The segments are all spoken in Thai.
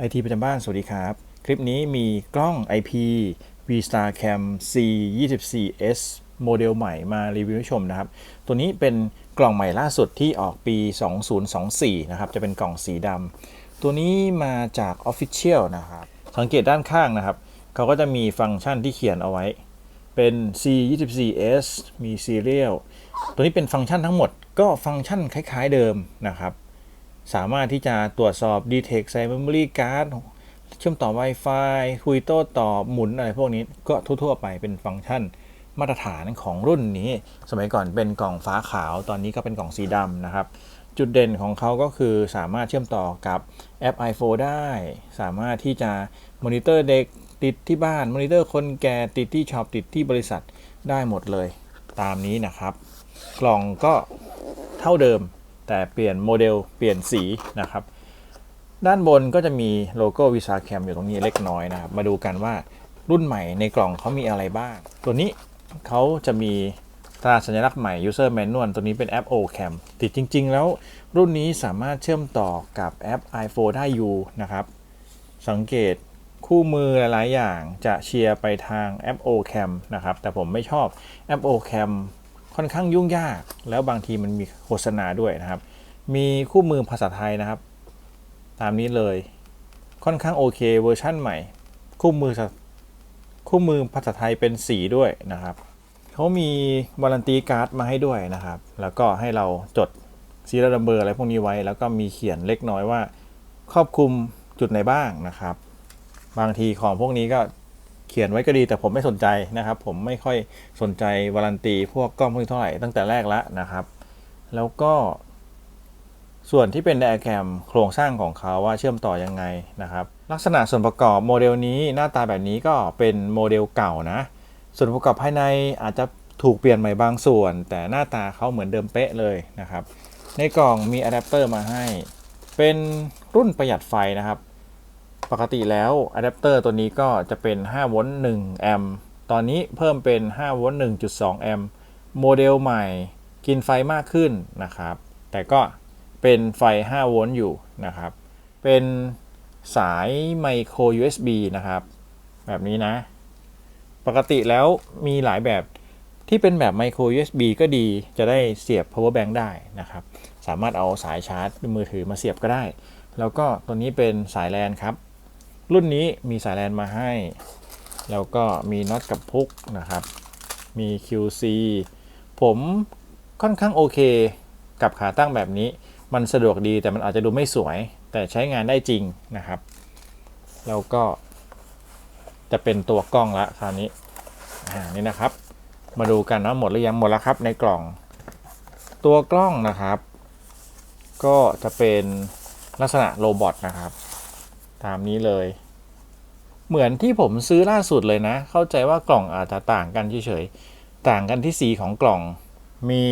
ไอทีประจำบ้าน สวัสดีครับ คลิปนี้มีกล้อง IP V-Star Cam C 2 4 S โมเดลใหม่มารีวิวให้ชมนะครับ ตัวนี้เป็นกล่องใหม่ล่าสุดที่ออกปี 2024 นะครับ จะเป็นกล่องสีดำ ตัวนี้มาจาก Official นะครับ สังเกตด้านข้างนะครับ เขาก็จะมีฟังก์ชันที่เขียนเอาไว้ เป็น C 2 4 S มี Serial ตัวนี้เป็นฟังก์ชันทั้งหมด ก็ฟังก์ชันคล้าย ๆเดิมนะครับ สามารถที่จะตรวจสอบ Detect ใส่ Memory Card เชื่อมต่อ Wi-Fi คุยโต้ตอบหมุนอะไรพวกนี้ก็ทั่วๆไปเป็นฟังก์ชันมาตรฐานของรุ่นนี้ สมัยก่อนเป็นกล่องฟ้าขาว ตอนนี้ก็เป็นกล่องสีดำนะครับ จุดเด่นของเขาก็คือสามารถเชื่อมต่อกับแอป iPhone ได้ สามารถที่จะมอนิเตอร์เด็กติดที่บ้านมอนิเตอร์คนแก่ติดที่ช็อปติดที่บริษัทได้หมดเลย ตามนี้นะครับ กล่องก็เท่าเดิม แต่เปลี่ยนโมเดลเปลี่ยนสีนะครับ ด้านบนก็จะมีโลโก้วิซาแคมอยู่ตรงนี้เล็กน้อยนะครับ มาดูกันว่ารุ่นใหม่ในกล่องเขามีอะไรบ้าง ตัวนี้เขาจะมีตราสัญลักษณ์ใหม่ User Manual ตัวนี้เป็นแอป OCam ติดจริง ๆ แล้วรุ่นนี้สามารถเชื่อมต่อกับแอป iPhone ได้อยู่นะครับ สังเกตคู่มือหลาย ๆ อย่างจะเชียร์ไปทางแอป OCam นะครับ แต่ผมไม่ชอบแอป OCam ค่อนข้างยุ่งยาก แล้วบางทีมันมีโฆษณาด้วยนะครับ มีคู่มือภาษาไทยนะครับ ตามนี้เลยค่อนข้างโอเคเวอร์ชั่นใหม่ คู่มือคู่มือภาษาไทยเป็นสีด้วยนะครับเขามีวารันตีการ์ดมาให้ด้วยนะครับ แล้วก็ให้เราจดซีรียลนัมเบอร์อะไรพวกนี้ไว้ แล้วก็มีเขียนเล็กน้อยว่า ครอบคลุมจุดไหนบ้างนะครับ บางทีของพวกนี้ก็เขียนไว้ก็ดีแต่ผมไม่สนใจนะครับ ผมไม่ค่อยสนใจวารันตีพวกกล้องพวกนี้เท่าไหร่ตั้งแต่แรกแล้วนะครับ แล้วก็ ส่วนที่เป็นไดอะแกรมโครงสร้างของเขาว่าเชื่อมต่อยังไงนะครับ ลักษณะส่วนประกอบโมเดลนี้หน้าตาแบบนี้ก็เป็นโมเดลเก่านะ ส่วนประกอบภายในอาจจะถูกเปลี่ยนใหม่บางส่วน แต่หน้าตาเขาเหมือนเดิมเป๊ะเลยนะครับ ในกล่องมีอะแดปเตอร์มาให้ เป็นรุ่นประหยัดไฟนะครับ ปกติแล้วอะแดปเตอร์ตัวนี้ก็จะเป็น5โวลต์1แอมป์ตอนนี้เพิ่มเป็น5โวลต์1.2แอมป์โมเดลใหม่กินไฟมากขึ้นนะครับ แต่ก็ เป็นไฟ 5 โวลต์อยู่นะครับ เป็นสายไมโคร USB นะครับ แบบนี้นะ ปกติแล้วมีหลายแบบที่เป็นแบบไมโคร USB ก็ดีจะได้เสียบ power bank ได้นะครับ สามารถเอาสายชาร์จมือถือมาเสียบก็ได้ แล้วก็ตัวนี้เป็นสายแลนครับ รุ่นนี้มีสายแลนมาให้ แล้วก็มีน็อตกับพุกนะครับ มี QC ผมค่อนข้างโอเคกับขาตั้งแบบนี้ มันสะดวกดีแต่มันอาจจะดูไม่สวย แต่ใช้งานได้จริงนะครับ แล้วก็จะเป็นตัวกล้องละคราวนี้นี่นะครับ มาดูกันว่าหมดหรือยังหมดแล้วครับในกล่อง ตัวกล้องนะครับ ก็จะเป็นลักษณะโรบอทนะครับ ตามนี้เลย เหมือนที่ผมซื้อล่าสุดเลยนะ เข้าใจว่ากล่องอาจจะต่างกันเฉยๆต่างกันที่สีของกล่องมี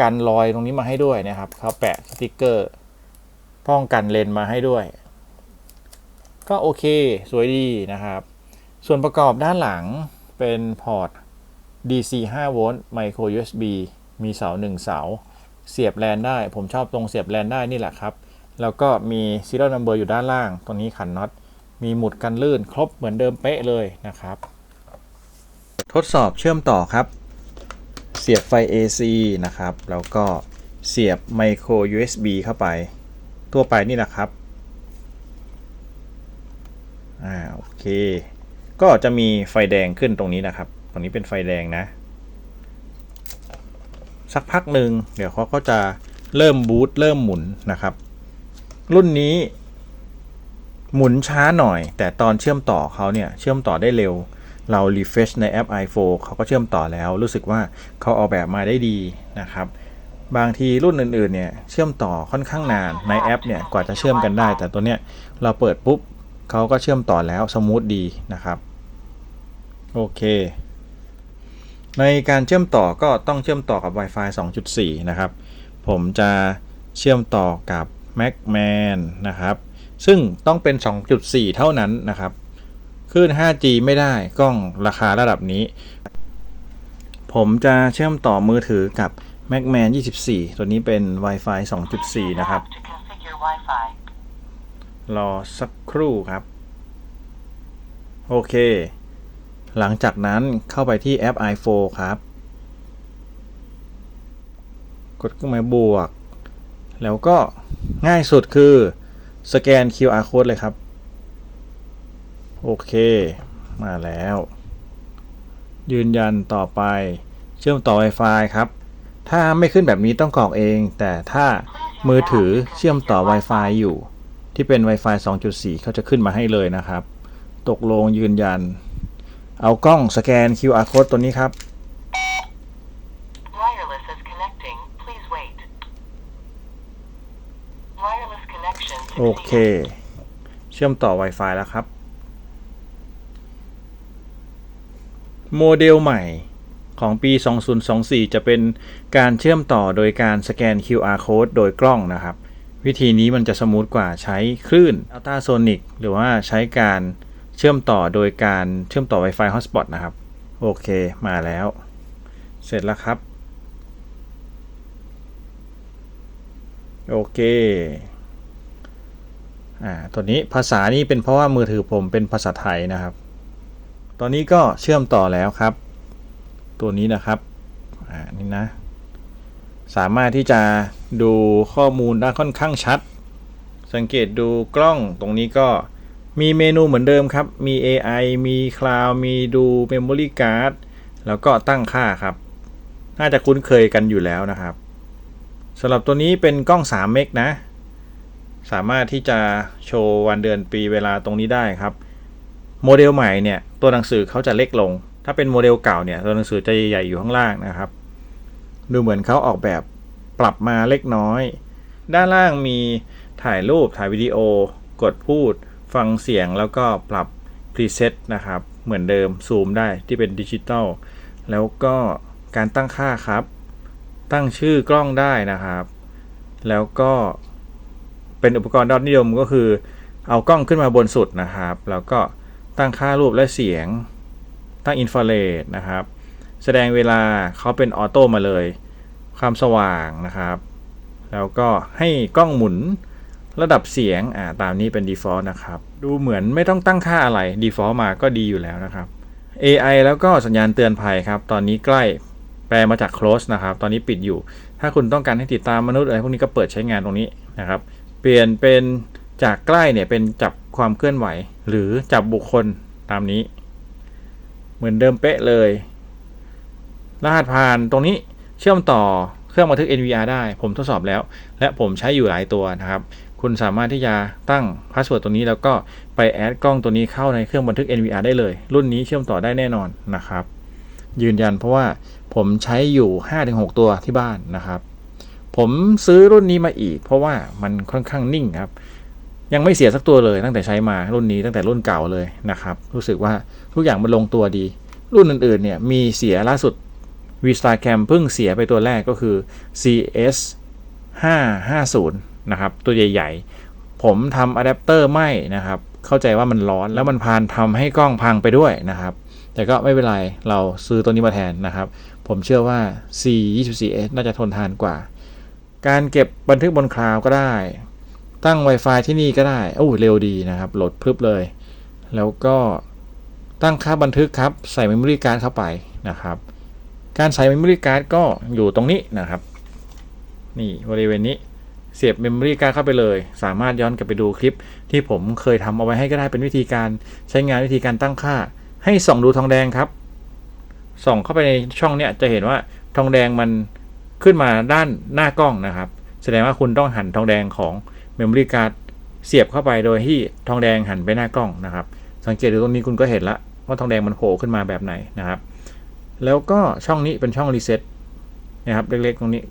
กันรอยตรงนี้มาให้ด้วยนะครับ เขาแปะสติกเกอร์ ป้องกันเลนมาให้ด้วย ก็โอเคสวยดีนะครับ ส่วนประกอบด้านหลังเป็นพอร์ต DC 5 โวลต์ Micro USB มีเสา 1 เสา เสียบแลนได้ ผมชอบตรงเสียบแลนได้นี่แหละครับ แล้วก็มี serial number อยู่ด้านล่าง ตรงนี้ขันน็อต มีหมุดกันลื่น ครบเหมือนเดิมเป๊ะเลยนะครับ ทดสอบเชื่อมต่อครับ เสียบไฟ AC นะครับ แล้วก็เสียบ Micro USB เข้าไป ทั่วไปนี่แหละครับ อ่า โอเค ก็จะมีไฟแดงขึ้นตรงนี้นะครับ ตรงนี้เป็นไฟแดงนะ สักพักหนึ่งเดี๋ยวเขาก็จะเริ่มบูตเริ่มหมุนนะครับ รุ่นนี้หมุนช้าหน่อย แต่ตอนเชื่อมต่อเขาเนี่ย เชื่อมต่อได้เร็ว เรา refresh ในแอป iPhone เขาก็เชื่อมต่อแล้ว รู้สึกว่าเขาออกแบบมาได้ดีนะครับ บางทีรุ่นอื่นๆเนี่ยเชื่อมต่อค่อนข้างนานในแอปเนี่ยกว่าจะเชื่อมกันได้ แต่ตัวเนี้ยเราเปิดปุ๊บเขาก็เชื่อมต่อแล้วสมูทดีนะครับโอเคในการเชื่อมต่อก็ต้องเชื่อมต่อกับ Wi-Fi 2.4 นะครับ ผมจะเชื่อมต่อกับ MacMan นะครับ ซึ่งต้องเป็น 2.4 เท่านั้นนะครับ คลื่น 5G ไม่ได้กล้องราคาระดับนี้ ผมจะเชื่อมต่อมือถือกับ MacMan 24 ตัวนี้เป็น Wi-Fi 2.4 นะครับ รอสักครู่ครับ โอเค หลังจากนั้นเข้าไปที่แอป i4 ครับ กดเครื่องหมายบวก แล้วก็ง่ายสุดคือ สแกน QR code เลยครับ โอเค มาแล้ว ยืนยันต่อไป เชื่อมต่อ Wi-Fi ครับ ถ้าไม่ขึ้นแบบนี้ต้องกรอกเอง แต่ถ้ามือถือเชื่อมต่อ Wi-Fi อยู่ ที่เป็น Wi-Fi 2.4 เขาจะขึ้นมาให้เลยนะครับ ตกลงยืนยัน เอากล้องสแกน QR code ตัวนี้ครับ Wireless is connecting. Please wait. Wireless connection โอเค เชื่อมต่อ Wi-Fi แล้วครับ โมเดลใหม่ของปี 2024 จะเป็นการเชื่อมต่อโดยการสแกน QR code โดยกล้องนะครับ วิธีนี้มันจะสมูทกว่าใช้คลื่น Ultrasonic หรือว่าใช้การเชื่อมต่อโดยการเชื่อมต่อ Wi-Fi Hotspot นะครับ โอเคมาแล้ว เสร็จแล้วครับ โอเคอ่าตัวนี้ภาษานี่เป็นเพราะว่ามือถือผมเป็นภาษาไทยนะครับ ตอนนี้ก็เชื่อมต่อแล้วครับ ตัวนี้นะครับอ่านี่นะ สามารถที่จะดูข้อมูลได้ค่อนข้างชัด สังเกตดูกล้องตรงนี้ก็มีเมนูเหมือนเดิมครับ มี AI มี Cloud มีดู Memory Card แล้วก็ตั้งค่าครับ น่าจะคุ้นเคยกันอยู่แล้วนะครับสำหรับตัวนี้เป็นกล้อง 3 เมกนะ สามารถที่จะโชว์วันเดือนปีเวลาตรงนี้ได้ครับ โมเดลใหม่เนี่ยตัวหนังสือเขาจะเล็กลง ถ้าเป็นโมเดลเก่าเนี่ยตัวหนังสือจะใหญ่ๆอยู่ข้างล่างนะครับ ดูเหมือนเขาออกแบบปรับมาเล็กน้อย ด้านล่างมีถ่ายรูปถ่ายวิดีโอ กดพูด ฟังเสียงแล้วก็ปรับพรีเซ็ตนะครับเหมือนเดิมซูมได้ที่เป็นดิจิตอลแล้วก็การตั้งค่าครับ ตั้งชื่อกล้องได้นะครับ แล้วก็เป็นอุปกรณ์ยอดนิยมก็คือ เอากล้องขึ้นมาบนสุดนะครับ แล้วก็ ตั้งค่ารูปและเสียง ตั้งอินฟราเรดนะครับ แสดงเวลาเขาเป็นออโต้มาเลย ความสว่างนะครับ แล้วก็ให้กล้องหมุนระดับเสียงอ่าตามนี้เป็น default นะครับ ดูเหมือนไม่ต้องตั้งค่าอะไร default มาก็ดีอยู่แล้วนะครับ AI แล้วก็สัญญาณเตือนภัยครับ ตอนนี้ใกล้แปลมาจาก close นะครับ ตอนนี้ปิดอยู่ ถ้าคุณต้องการให้ติดตามมนุษย์อะไรพวกนี้ก็เปิดใช้งานตรงนี้นะครับ เปลี่ยนเป็นจากใกล้เนี่ยเป็นจับความเคลื่อนไหว หรือจับบุคคลตามนี้ เหมือนเดิมเป๊ะเลย รหัสผ่านตรงนี้เชื่อมต่อเครื่องบันทึก NVR ได้ ผมทดสอบแล้ว และผมใช้อยู่หลายตัวนะครับ คุณสามารถที่จะตั้งพาสเวิร์ดตัวนี้แล้วก็ไปแอดกล้องตัวนี้เข้าในเครื่องบันทึก NVR ได้เลย รุ่นนี้เชื่อมต่อได้แน่นอนนะครับ ยืนยันเพราะว่าผมใช้อยู่ 5-6 ตัวที่บ้านนะครับ ผมซื้อรุ่นนี้มาอีก เพราะว่ามันค่อนข้างนิ่งครับ ยังไม่เสียสักตัวเลยตั้งแต่ใช้มารุ่นนี้ตั้งแต่รุ่นเก่าเลยนะครับ รู้สึกว่าทุกอย่างมันลงตัวดี รุ่นอื่นๆเนี่ยมีเสียล่าสุด v s t a r Cam เพิ่งเสียไปตัวแรกก็คือ CS 550นะครับตัวใหญ่ๆ ผมทำอะแดปเตอร์ไหมนะครับ เข้าใจว่ามันร้อนแล้วมันพานทำให้กล้องพังไปด้วยนะครับ แต่ก็ไม่เป็นไรเราซื้อตัวนี้มาแทนนะครับ ผมเชื่อว่า C24S น่าจะทนทานกว่า การเก็บบันทึกบนคลาวก็ได้ ตั้ง Wi-Fi ที่นี่ก็ได้โอ้เร็วดีนะครับโหลดพรึบเลย แล้วก็ตั้งค่าบันทึกครับ ใส่ Memory Card เข้าไปนะครับ การใส่ Memory Card ก็อยู่ตรงนี้นะครับ นี่บริเวณนี้เสียบ Memory Card เข้าไปเลย สามารถย้อนกลับไปดูคลิป ที่ผมเคยทำเอาไว้ให้ก็ได้เป็นวิธีการใช้งานวิธีการตั้งค่า ให้ส่องดูทองแดงครับ ส่องเข้าไปในช่องเนี้ยจะเห็นว่าทองแดงมันขึ้นมาด้านหน้ากล้องนะครับ แสดงว่าคุณต้องหันทองแดงของ Memory Card เสียบเข้าไปโดยที่ทองแดงหันไปหน้ากล้องนะครับ สังเกตดูตรงนี้คุณก็เห็นละว่าทองแดงมันโผล่ขึ้นมาแบบไหนนะครับ แล้วก็ช่องนี้เป็นช่องรีเซ็ตนะครับเล็กๆตรงนี้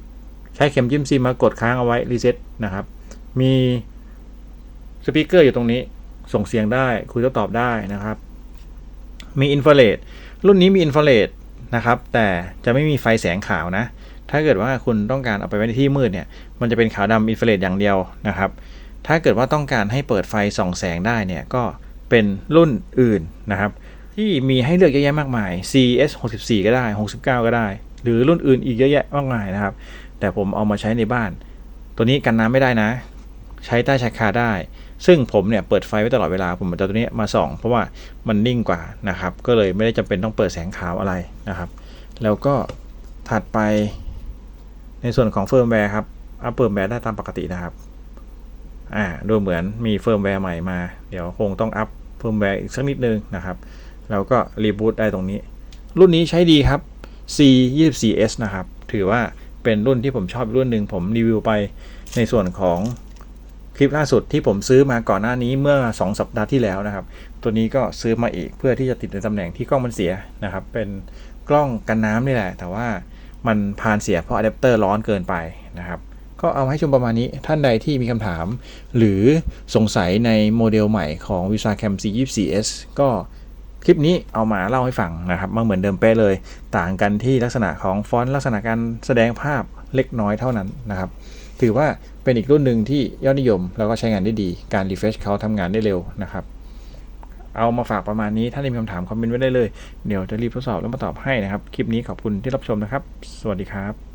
ใช้เข็มจิ้มซีมากดค้างเอาไว้รีเซ็ตนะครับ มีสปีกเกอร์อยู่ตรงนี้ส่งเสียงได้คุยโต้ตอบได้นะครับ มีอินฟราเรดรุ่นนี้มีอินฟราเรดนะครับ แต่จะไม่มีไฟแสงขาวนะ ถ้าเกิดว่าคุณต้องการเอาไปไว้ในที่มืดเนี่ย มันจะเป็นขาวดำอินฟราเรดอย่างเดียวนะครับ ถ้าเกิดว่าต้องการให้เปิดไฟส่องแสงได้เนี่ย ก็เป็นรุ่นอื่นนะครับ ที่มีให้เลือกเยอะแยะมากมาย CS 64 ก็ได้ 69 ก็ได้ หรือรุ่นอื่นอีกเยอะแยะมากมายนะครับ แต่ผมเอามาใช้ในบ้าน ตัวนี้กันน้ำไม่ได้นะ ใช้ใต้ชายคาได้ ซึ่งผมเนี่ยเปิดไฟไว้ตลอดเวลา ผมจะเอาตัวนี้มาส่อง เพราะว่ามันนิ่งกว่านะครับ ก็เลยไม่ได้จำเป็นต้องเปิดแสงขาวอะไรนะครับ แล้วก็ถัดไป ในส่วนของเฟิร์มแวร์ครับ อัปเปิร์แวร์ได้ตามปกตินะครับ อ่า ดูเหมือนมีเฟิร์มแวร์ใหม่มา เดี๋ยวคงต้องอัพเฟิร์มแวร์อีกสักนิดนึงนะครับ แล้วก็รีบูตได้ตรงนี้ รุ่นนี้ใช้ดีครับ C 2 4 S นะครับ ถือว่าเป็นรุ่นที่ผมชอบรุ่นหนึ่งผมรีวิวไปในส่วนของคลิปล่าสุดที่ผมซื้อมาก่อนหน้านี้เมื่อ 2 สัปดาห์ที่แล้วนะครับ ตัวนี้ก็ซื้อมาอีกเพื่อที่จะติดในตำแหน่งที่กล้องมันเสียนะครับ เป็นกล้องกันน้ำนี่แหละ แต่ว่า มันพานเสียเพราะอะแดปเตอร์ร้อนเกินไปนะครับก็เอาให้ชมประมาณนี้ท่านใดที่มีคำถาม หรือสงสัยในโมเดลใหม่ของ Visa Cam C 2 4 S ก็คลิปนี้เอามาเล่าให้ฟังนะครับมาเหมือนเดิมเป๊ะเลย ต่างกันที่ลักษณะของฟอนต์ลักษณะการแสดงภาพเล็กน้อยเท่านั้นนะครับ ถือว่าเป็นอีกรุ่นหนึ่งที่ยอดนิยม แล้วก็ใช้งานได้ดี การรีเฟรชเขาทำงานได้เร็วนะครับ เอามาฝากประมาณนี้ ถ้ามีคำถามคอมเมนต์ไว้ได้เลย เดี๋ยวจะรีบทดสอบแล้วมาตอบให้นะครับ คลิปนี้ขอบคุณที่รับชมนะครับ สวัสดีครับ